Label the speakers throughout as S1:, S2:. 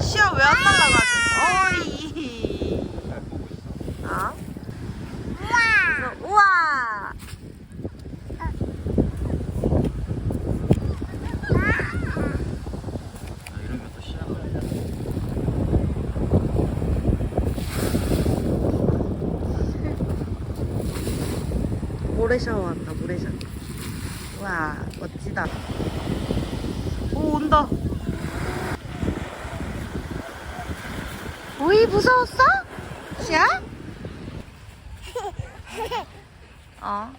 S1: 시야 왜 안 날라가지? 어이. 아. 모래 샤워 한다 모래 샤워 와 멋지다 오 온다 오이 무서웠어? 시야? 어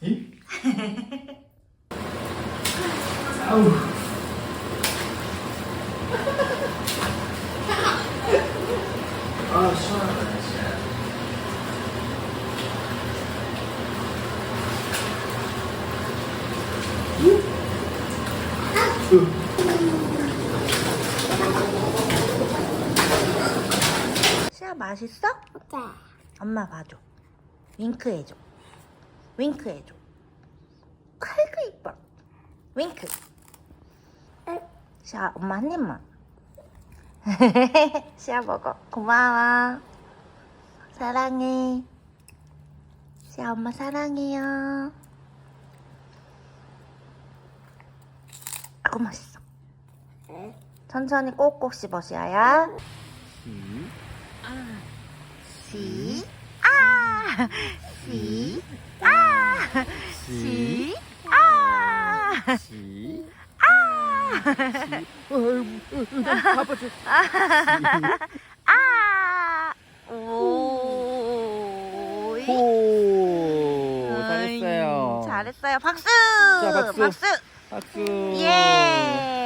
S2: 아우. 아, 시원하다, 진짜.
S1: 시야 맛있어? 엄마 봐줘. 윙크 해줘. 윙크 해줘. 아이고 이뻐. 윙크. 시야 엄마 한 입만 시야 먹어. 고마워. 사랑해. 시야 엄마 사랑해요. 아고 맛있어. 천천히 꼭꼭 씹어 시야야.
S2: 시,
S1: 시, 아, 시, 아, 시, 아,
S2: 시.
S1: 아, 오,
S2: 오,
S1: 아이,
S2: 잘했어요.
S1: 잘했어요. 박수.
S2: 자, 박수.
S1: 박수.
S2: 박수.
S1: 예.